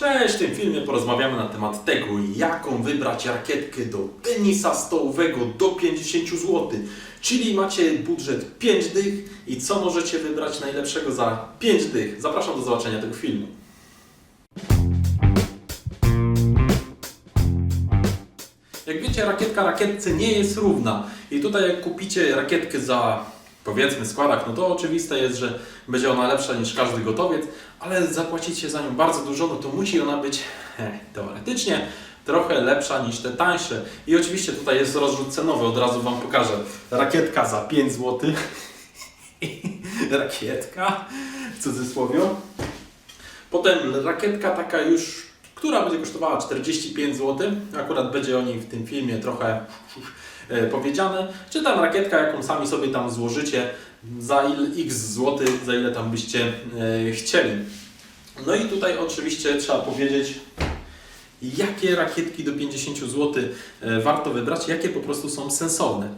Cześć, w tym filmie porozmawiamy na temat tego, jaką wybrać rakietkę do tenisa stołowego do 50 zł. Czyli macie budżet 5 dych i co możecie wybrać najlepszego za 5 dych. Zapraszam do zobaczenia tego filmu. Jak wiecie, rakietka rakietce nie jest równa. I tutaj jak kupicie rakietkę za powiedzmy składak, no to oczywiste jest, że będzie ona lepsza niż każdy gotowiec, ale zapłacicie za nią bardzo dużo, no to musi ona być teoretycznie trochę lepsza niż te tańsze. I oczywiście tutaj jest rozrzut cenowy, od razu Wam pokażę. Rakietka za 5 zł. Rakietka w cudzysłowie. Potem rakietka taka już, która będzie kosztowała 45 zł. Akurat będzie o niej w tym filmie trochę powiedziane. Czy tam rakietka, jaką sami sobie tam złożycie za ile x złotych, za ile tam byście e, chcieli. No i tutaj oczywiście trzeba powiedzieć, jakie rakietki do 50 zł e, warto wybrać, jakie po prostu są sensowne.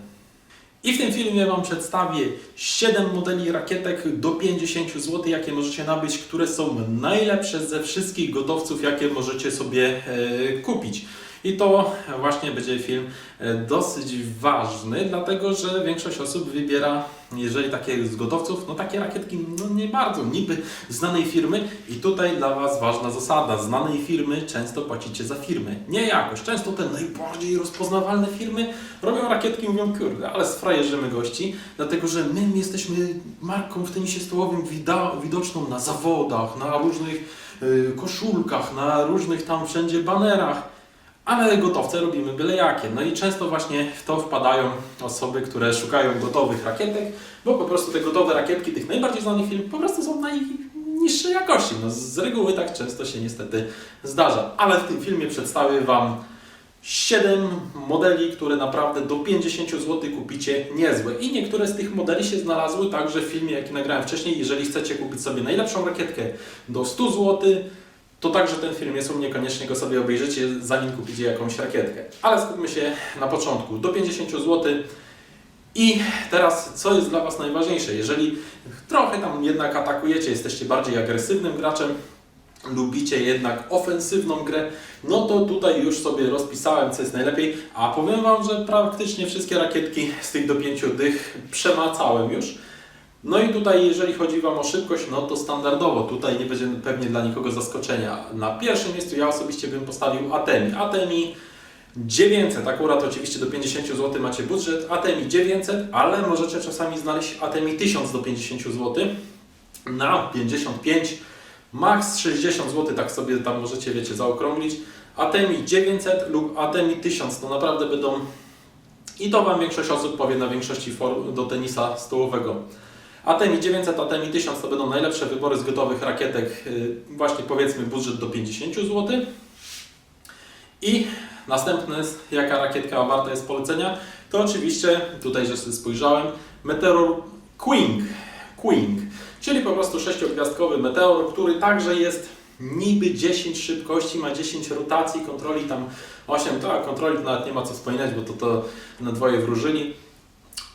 I w tym filmie Wam przedstawię 7 modeli rakietek do 50 zł, jakie możecie nabyć, które są najlepsze ze wszystkich gotowców, jakie możecie sobie e, kupić. I to właśnie będzie film e, dosyć ważny, dlatego że większość osób wybiera, jeżeli takie z gotowców, no takie rakietki no nie bardzo, niby znanej firmy. I tutaj dla Was ważna zasada, znanej firmy często płacicie za firmę, nie jakość. Często te najbardziej rozpoznawalne firmy robią rakietki i mówią, kurde, ale sfrajerzymy gości, dlatego że my jesteśmy marką w tenisie stołowym widoczną na zawodach, na różnych y, koszulkach, na różnych tam wszędzie banerach. Ale gotowce robimy byle jakie. No i często właśnie w to wpadają osoby, które szukają gotowych rakietek, bo po prostu te gotowe rakietki tych najbardziej znanych firm po prostu są najniższej jakości. No z reguły tak często się niestety zdarza. Ale w tym filmie przedstawię Wam 7 modeli, które naprawdę do 50 zł kupicie niezłe. I niektóre z tych modeli się znalazły także w filmie, jaki nagrałem wcześniej. Jeżeli chcecie kupić sobie najlepszą rakietkę do 100 zł, to także ten film jest u mnie, koniecznie go sobie obejrzycie, zanim kupicie jakąś rakietkę. Ale skupmy się na początku, do 50 zł. I teraz, co jest dla Was najważniejsze? Jeżeli trochę tam jednak atakujecie, jesteście bardziej agresywnym graczem, lubicie jednak ofensywną grę, no to tutaj już sobie rozpisałem, co jest najlepiej, a powiem Wam, że praktycznie wszystkie rakietki z tych do 5 dych przemacałem już. No i tutaj, jeżeli chodzi Wam o szybkość, no to standardowo, tutaj nie będzie pewnie dla nikogo zaskoczenia. Na pierwszym miejscu ja osobiście bym postawił Atemi. Atemi 900, akurat oczywiście do 50 zł macie budżet, Atemi 900, ale możecie czasami znaleźć Atemi 1000 do 50 zł. Na 55, max 60 zł, tak sobie tam możecie, wiecie, zaokrąglić. Atemi 900 lub Atemi 1000, to naprawdę będą i to Wam większość osób powie na większości form do tenisa stołowego. Atemi 900, Atemi 1000 to będą najlepsze wybory z gotowych rakietek, yy, właśnie powiedzmy budżet do 50 zł. I następne, jaka rakietka warta jest polecenia, to oczywiście, tutaj że spojrzałem, Meteor Queen, Queen, czyli po prostu sześciogwiazdkowy meteor, który także jest niby 10 szybkości, ma 10 rotacji, kontroli tam 8, to a kontroli to nawet nie ma co wspominać, bo to to na dwoje wróżyli.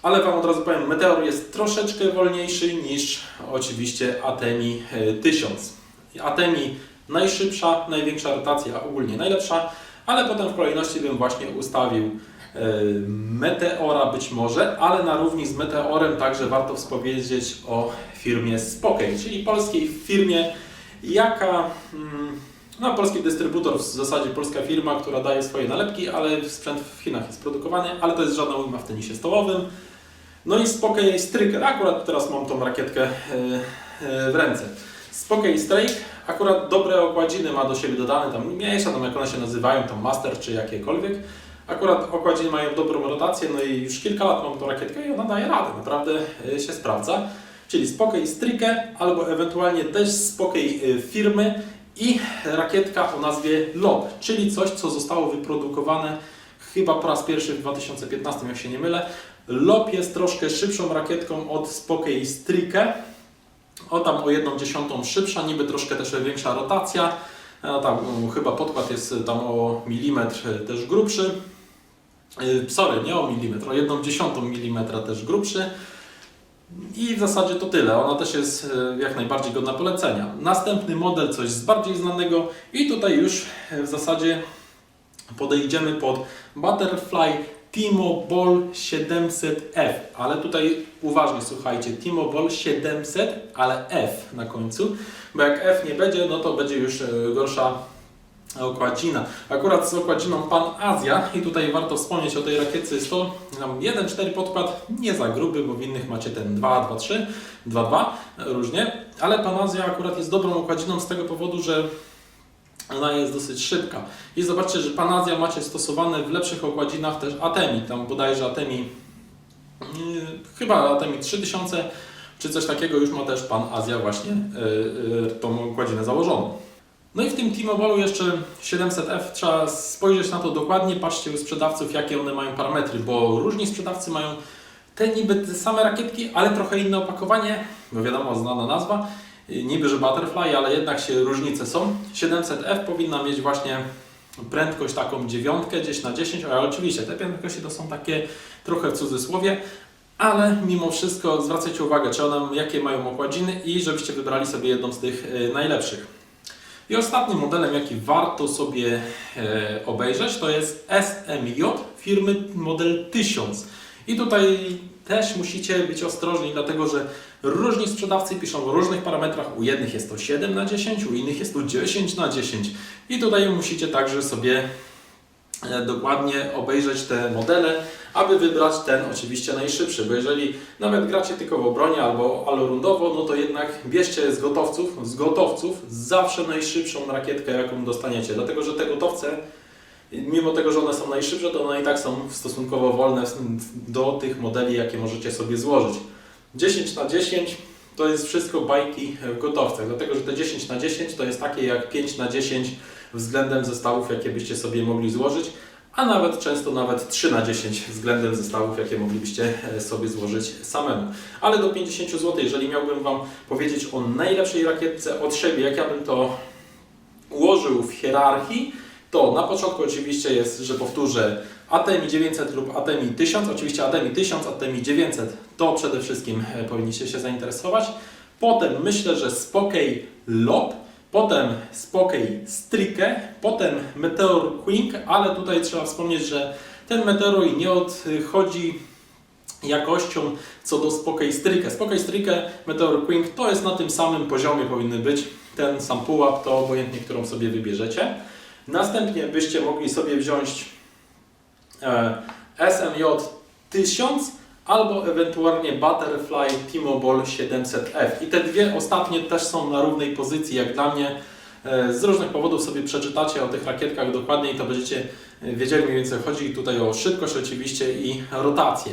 Ale Wam od razu powiem, Meteor jest troszeczkę wolniejszy niż oczywiście Atemi e, 1000. Atemi najszybsza, największa rotacja, ogólnie najlepsza, ale potem w kolejności bym właśnie ustawił e, Meteora być może, ale na równi z Meteorem także warto wspowiedzieć o firmie Spokej, czyli polskiej firmie, jaka mm, no, polski dystrybutor, w zasadzie polska firma, która daje swoje nalepki, ale sprzęt w Chinach jest produkowany, ale to jest żadna ujma w tenisie stołowym. No i Spokej Striker, akurat teraz mam tą rakietkę e, e, w ręce. Spokej Strike, akurat dobre okładziny ma do siebie dodane, tam mniejsza, tam jak one się nazywają, tam Master czy jakiekolwiek. Akurat okładziny mają dobrą rotację, no i już kilka lat mam tą rakietkę i ona daje radę, naprawdę e, się sprawdza. Czyli Spokej Strike albo ewentualnie też Spokej firmy i rakietka o nazwie LOB, czyli coś, co zostało wyprodukowane chyba po raz pierwszy w 2015, jak się nie mylę. LOB jest troszkę szybszą rakietką od Spokej Strike, o tam o jedną dziesiątą szybsza, niby troszkę też większa rotacja. No, tam chyba podkład jest tam o milimetr e, też grubszy. Yy, sorry, nie o milimetr, o jedną dziesiątą milimetra też grubszy. I w zasadzie to tyle. Ona też jest e, jak najbardziej godna polecenia. Następny model, coś z bardziej znanego i tutaj już e, w zasadzie podejdziemy pod Butterfly T-Mobile 700F, ale tutaj uważnie słuchajcie, T-Mobile 700, ale F na końcu, bo jak F nie będzie, no to będzie już e, gorsza okładzina. Akurat z okładziną Pan Azja i tutaj warto wspomnieć o tej rakietce, jest to tam 1.4 podkład, nie za gruby, bo w innych macie ten 2, 2.3, 2.2, różnie, ale Pan Azja akurat jest dobrą okładziną z tego powodu, że ona jest dosyć szybka. I zobaczcie, że Panazja macie stosowane w lepszych okładzinach też Atemi. Tam bodajże Atemi, yy, chyba Atemi 3000 czy coś takiego już ma też Pan Azja właśnie yy, yy, tą okładzinę założoną. No i w tym T-Mobile jeszcze 700F trzeba spojrzeć na to dokładnie, patrzcie u sprzedawców jakie one mają parametry, bo różni sprzedawcy mają te niby te same rakietki, ale trochę inne opakowanie, no wiadomo, znana nazwa, niby że Butterfly, ale jednak się różnice są. 700F powinna mieć właśnie prędkość taką dziewiątkę gdzieś na 10, ale oczywiście te prędkości to są takie trochę w cudzysłowie, ale mimo wszystko zwracajcie uwagę, czy one, jakie mają okładziny i żebyście wybrali sobie jedną z tych e, najlepszych. I ostatnim modelem, jaki warto sobie e, obejrzeć, to jest SMJ firmy model 1000. I tutaj też musicie być ostrożni, dlatego że różni sprzedawcy piszą w różnych parametrach. U jednych jest to 7 na 10, u innych jest to 10 na 10. I tutaj musicie także sobie e, dokładnie obejrzeć te modele, aby wybrać ten oczywiście najszybszy, bo jeżeli nawet gracie tylko w obronie albo alorundowo, no to jednak bierzcie z gotowców, z gotowców zawsze najszybszą rakietkę, jaką dostaniecie, dlatego że te gotowce mimo tego, że one są najszybsze, to one i tak są stosunkowo wolne do tych modeli, jakie możecie sobie złożyć. 10 na 10 to jest wszystko bajki w gotowcach, dlatego że te 10 na 10 to jest takie jak 5 na 10 względem zestawów, jakie byście sobie mogli złożyć, a nawet często nawet 3 na 10 względem zestawów, jakie moglibyście e, sobie złożyć samemu. Ale do 50 zł, jeżeli miałbym Wam powiedzieć o najlepszej rakietce od siebie, jak ja bym to ułożył w hierarchii, to na początku oczywiście jest, że powtórzę, ATMI 900 lub ATMI 1000. Oczywiście ATMI 1000, ATMI 900 to przede wszystkim e, powinniście się zainteresować. Potem myślę, że Spokej Lob, potem Spokej Strike, potem Meteor Queen, ale tutaj trzeba wspomnieć, że ten Meteor nie odchodzi jakością co do Spokej Strike. Spokej Strike, Meteor Queen to jest na tym samym poziomie powinny być. Ten sam pułap to obojętnie, którą sobie wybierzecie. Następnie byście mogli sobie wziąć e, SMJ 1000 albo ewentualnie Butterfly T-Mobile 700F. I te dwie ostatnie też są na równej pozycji jak dla mnie. E, Z różnych powodów sobie przeczytacie o tych rakietkach dokładniej, to będziecie e, wiedzieli mniej więcej chodzi tutaj o szybkość oczywiście i rotację.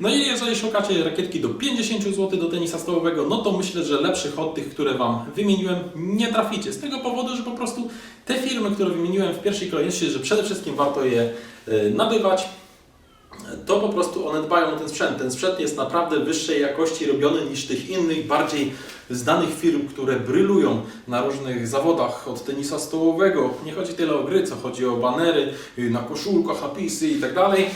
No i jeżeli szukacie rakietki do 50 zł do tenisa stołowego, no to myślę, że lepszych od tych, które Wam wymieniłem, nie traficie. Z tego powodu, że po prostu te firmy, które wymieniłem w pierwszej kolejności, że przede wszystkim warto je e, nabywać, to po prostu one dbają o ten sprzęt. Ten sprzęt jest naprawdę wyższej jakości robiony niż tych innych, bardziej znanych firm, które brylują na różnych zawodach od tenisa stołowego. Nie chodzi tyle o gry, co chodzi o banery, na koszulkach, napisy i tak dalej.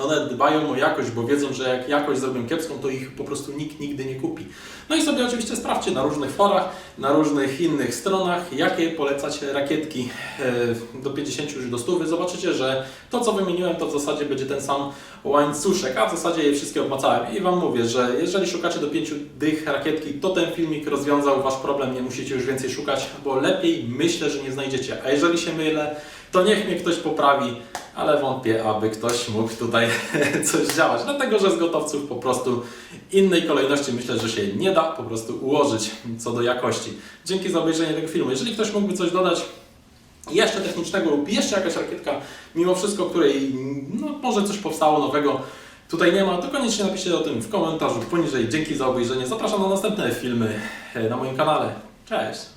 One dbają o jakość, bo wiedzą, że jak jakość zrobią kiepską, to ich po prostu nikt nigdy nie kupi. No i sobie oczywiście sprawdźcie na różnych forach, na różnych innych stronach, jakie polecacie rakietki e, do 50 czy do 100. Zobaczycie, że to co wymieniłem, to w zasadzie będzie ten sam łańcuszek, a w zasadzie je wszystkie obmacałem. I Wam mówię, że jeżeli szukacie do 5 dych rakietki, to ten filmik rozwiązał Wasz problem, nie musicie już więcej szukać, bo lepiej myślę, że nie znajdziecie. A jeżeli się mylę, to niech mnie ktoś poprawi, ale wątpię, aby ktoś mógł tutaj coś działać, dlatego że z gotowców po prostu innej kolejności myślę, że się nie da po prostu ułożyć co do jakości. Dzięki za obejrzenie tego filmu. Jeżeli ktoś mógłby coś dodać jeszcze technicznego lub jeszcze jakaś rakietka, mimo wszystko, której no, może coś powstało nowego, tutaj nie ma, to koniecznie napiszcie o tym w komentarzu poniżej. Dzięki za obejrzenie. Zapraszam na następne filmy na moim kanale. Cześć!